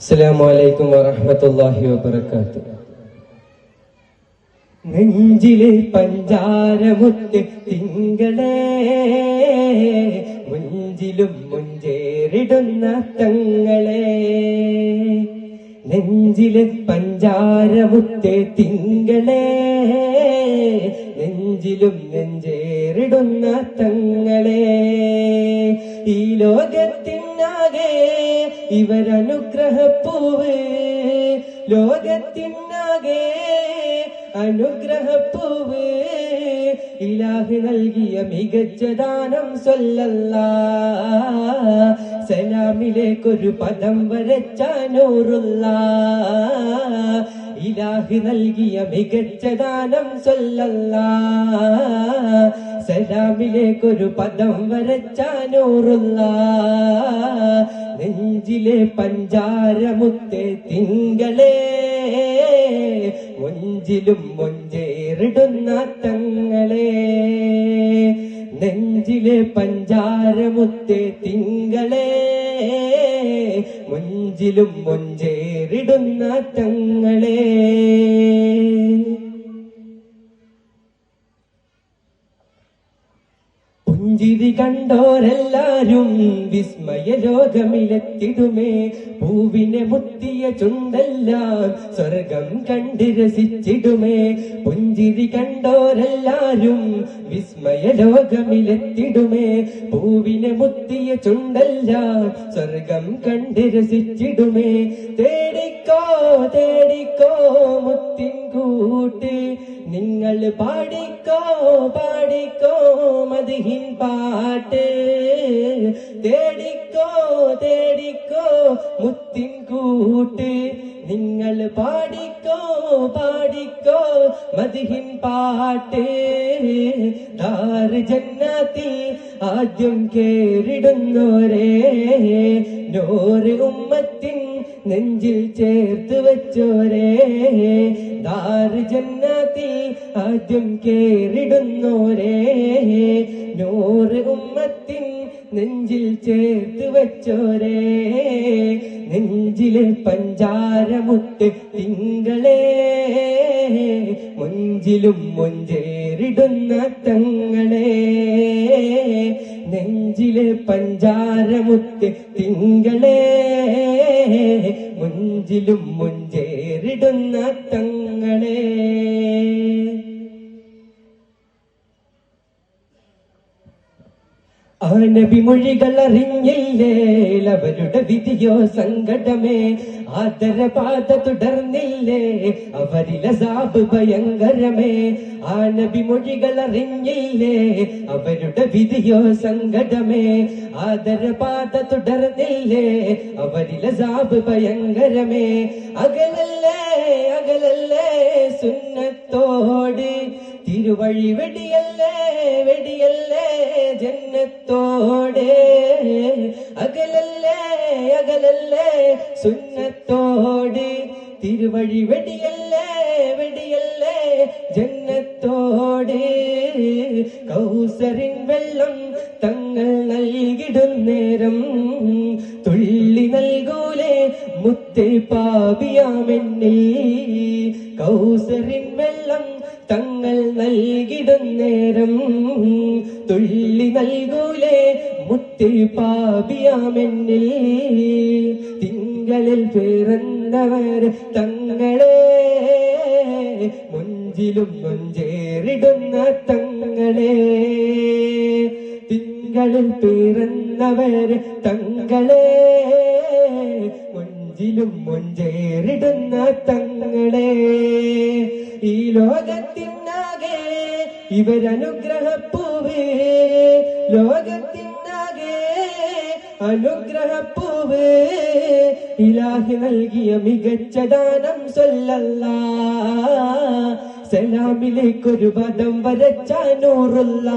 അസ്സലാമു അലൈക്കും വറഹ്മത്തുള്ളാഹി വബറകാതുഹു നെഞ്ചിലെ പഞ്ചാരമുത്ത് തിങ്കളേ മുഞ്ചിലും മുഞ്ചേറിടുന്ന തങ്ങളെ. നെഞ്ചിലെ പഞ്ചാരമുത്തെ തിങ്കളേ നെഞ്ചിലും നെഞ്ചേറിടുന്ന തങ്ങളെ. ഈ ലോകത്തിനാകെ ഇവരനുഗ്രഹപ്പൂവ് ലോകത്തിനാകെ അനുഗ്രഹപ്പൂവ്. ഇലാഹ് നൽകിയ മികച്ച ദാനം സൊല്ലല്ല. സലാമിലേക്കൊരു പദം വരച്ച നൂറുള്ള ഇലാഹ് നൽകിയ മികച്ച ദാനം സൊല്ലല്ല സലാമിലേക്കൊരു പദം വരച്ചാനൂറുള്ള നെഞ്ചിലെ പഞ്ചാരമുത്തെ തിങ്കളേ. മൊഞ്ചിലും മൊഞ്ചേറിടുന്ന തങ്ങളെ. നെഞ്ചിലെ പഞ്ചാരമുത്തെ തിങ്കളെ. മൊഞ്ചിലും മുഞ്ചേറിടുന്ന തങ്ങളെ. പുഞ്ചിരി കണ്ടോരെല്ലാരും വിസ്മയ ലോകമിലെത്തിടുമേ പൂവിനെ മുത്തിയ ചുണ്ടെല്ലാം സ്വർഗം കണ്ട് രസിച്ചിടുമേ. പുഞ്ചിരി കണ്ടോരെല്ലാരും വിസ്മയ ലോകമിലെത്തിടുമേ പൂവിനെ മുത്തിയ ചുണ്ടെല്ലാം സ്വർഗം കണ്ട് രസിച്ചിടുമേ. തേടിക്കോ തേടിക്കോ മുത്തിൻ കൂട്ട് നിങ്ങൾ പാടിക്കോ പാടിക്കോ മതിഹിൻ പാട്ട്. തേടിക്കോ തേടിക്കോ മുത്തിൻ കൂട്ട്. നിങ്ങൾ പാടിക്കോ പാടിക്കോ മതിഹിൻ പാട്ട്. ദാറ് ജന്നത്തിൽ ആദ്യം കേറിടുന്നോരേ. നോറ് ഉമ്മത്തിൻ നെഞ്ചിൽ ചേർത്ത് വെച്ചോരേ. ദാറ് ജന്നാത്തിൽ ആദ്യം കേറിടുന്നോരേ. നൂറ് ഉമ്മത്തിൻ നെഞ്ചിൽ ചേർത്ത് വെച്ചോരേ. നെഞ്ചിലെ പഞ്ചാരമുത്ത് തിങ്കളേ. മുഞ്ചിലും മുഞ്ചേറിടുന്ന തങ്ങളെ. നെഞ്ചിലെ പഞ്ചാരമുത്ത് തിങ്കളേ. മുഞ്ചിലും മുഞ്ചേറിടുന്ന തങ്ങളെ ആ നബി മൊഴികൾ അറിഞ്ഞില്ലേ അവരുടെ വിധിയോ സങ്കടമേ ആദരപാത തുടർന്നില്ലേ അവരിലെ സാബ് ഭയങ്കരമേ ആ നബി മൊഴികൾ അറിഞ്ഞില്ലേ അവരുടെ വിധിയോ സങ്കടമേ ആദരപാത തുടർന്നില്ലേ അവരിലെ സാബ് ഭയങ്കരമേ അകലല്ലേ അകലല്ലേ സുന്നത്തോട് തിരുവഴി വെടിയല്ലേ വെടിയല്ലേ ജന്നത്തോടെ അകലല്ലേ അകലല്ലേ? സുന്നത്തോടെ തിരുവഴി വെടിയല്ലേ വെടിയല്ലേ? ജന്നത്തോടെ കൗസറിൻ വെള്ളം തങ്ങൾ നൽകിടുന്നേരം തുള്ളി നൽകൂലേ മുത്തേ പാപിയാമെന്നിൽ. കൗസറിൻ വെള്ളം തങ്ങൾ നൽകിടുന്നേരം തുള്ളി നൽകൂലേ മുത്തിൽ പാപിയാമെന്നിൽ. തിങ്കളിൽ പിറന്നവർ തങ്ങളെ മുഞ്ചിലും മുഞ്ചേറിടുന്ന തങ്ങളെ. തിങ്കളിൽ പിറന്നവർ അനുഗ്രഹപ്പൂവ് ഇലാഹി നൽകിയ മികച്ച ദാനം സൊല്ലല്ല. സലാമിലേക്കൊരു പദം വരച്ച നൂറുള്ള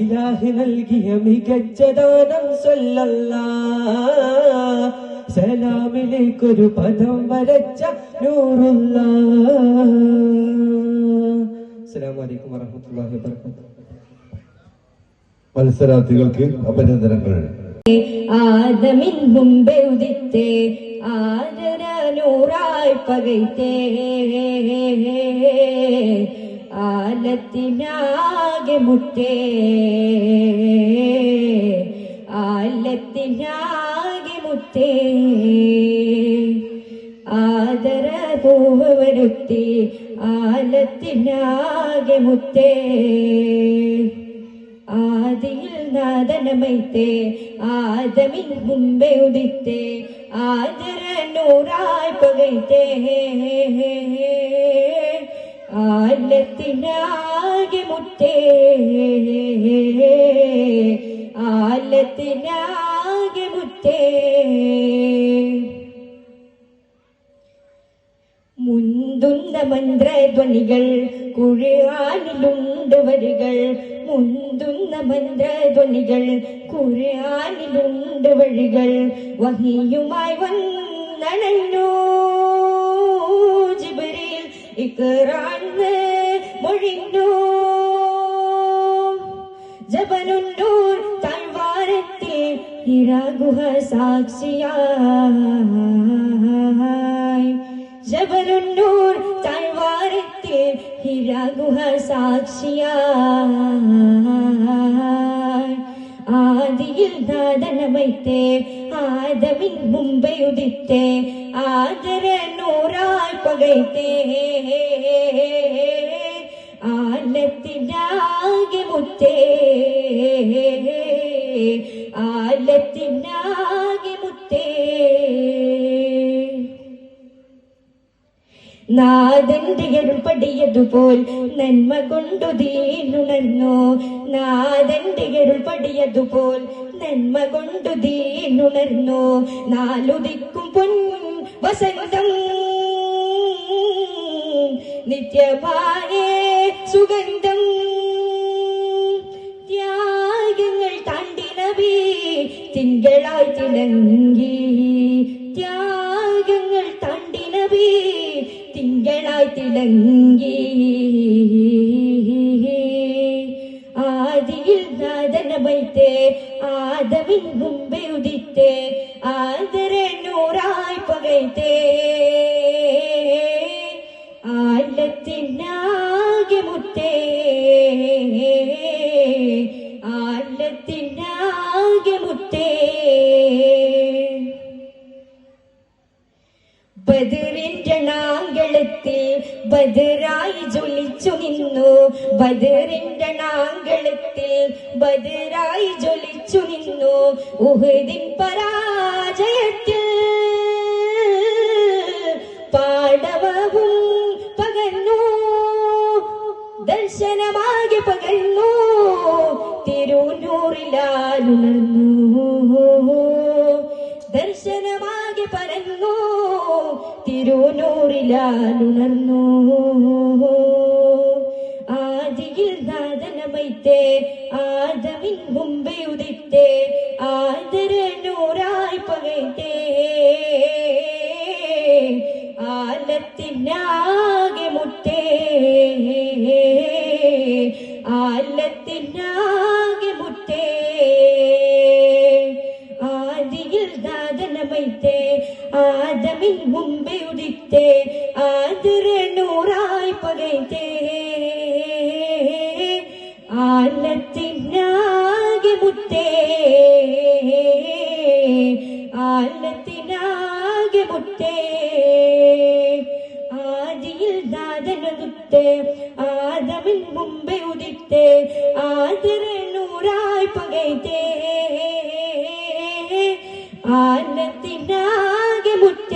ഇലാഹി നൽകിയ മികച്ച ദാനം സൊല്ലല്ല. സലാമിലേക്കൊരു പദം വരച്ച നൂറുള്ള അസ്സലാമു അലൈക്കും വറഹ്മത്തുള്ളാഹി വബറകാതുഹു. മത്സരാർത്ഥികൾക്ക് അഭിനന്ദനങ്ങൾ. ആദമിൻ മുമ്പേ ഉദിത്തേ ആദര നൂറായി പകൈത്തേ. ആലത്തിനാകെ മുട്ടേ. ആലത്തിനാകെ മുട്ടേ. ആദര പൂവ് വരുത്തി ആലത്തിനാകെ മുത്തേ ആദിയിൽ നാദനമൈത്തേ ആദമിൻ മുമ്പേ ഉദിത്തേ ആദര നൂറായി പകൈത്തേ ആലത്തിനാകെ മുത്തേ ആലത്തിനാകെ മുത്തേ മുന്തുന്ന മന്ത്രധ്വനികൾ കുഴിയാനിലുണ്ട് വരികൾ മുന്തുന്ന മന്ത്രധ്വനികൾ കുഴാനിലുണ്ട് വഴികൾ. വഹിയുമായി വന്നണഞ്ഞു ജിബരിൽ ഇക്കറാന്ന് മൊഴിഞ്ഞു. ജബലുന്നൂർ താഴ്വാരത്തിൽ ഇരാഗുഹ സാക്ഷിയായി. ജബലുന്നൂർ ഹിരാഗുഹ സാക്ഷിയായി. ആദിയിൽ നാദനമൈത്തേ ആദമിൻ മുമ്പേ ഉദിത്തേ ആദര നൂറായി പകൈത്തേ ആലത്തിനാകെ മുത്തേ ആലത്തിനാകെ നാദന്റെ പടിയതുപോൽ നന്മ കൊണ്ടു ദീനുണർന്നു നാദന്റെ പടിയതുപോൽ നന്മ കൊണ്ടു ദീനുണർന്നു നാലുദിക്കും പൊൻ വസന്തം നിത്യമായ സുഗന്ധം. ത്യാഗങ്ങൾ താണ്ടി നബി തിങ്കളായി തിളങ്ങി. ത്യാഗങ്ങൾ താണ്ടി നബി തിളങ്ങി ആദിയിൽ നാദനമൈത്തേ ആദവിൻ മുമ്പേ ഉദിത്തേ ആദരെ നൂറായി പകൈത്തേ ആലത്തിനാകെ മുത്തേ. ആലത്തിനാകെ മുത്തേ. ബദറായി ജ്വലിച്ചു നിന്നു. ബദറിന്റെ നാങ്കളത്തിൽ ബദറായി ജ്വലിച്ചു നിന്നു. ഉഹദിൻ പരാജയത്തിൽ പാടവവും പകർന്നു. ദർശനമാകെ പകർന്നു. തിരുനൂറിലാലുണർന്നു. തിരുനൂറിലാലുണർന്നു ആദിയിൽ നാദനമൈത്തേ ആദമിൻ മുമ്പേ ഉദിത്തേ ആദര ആലത്തിനാകെ മുത്തേ. ആലത്തിനാകെ മുത്തേ. ആദിയിൽ ദാദനതുത്തേ ആദമിൻ മുമ്പേ ഉദിത്തേ ആദര നൂറായി പകൈത്തേ. ആലത്തിനാകെ മുത്തേ.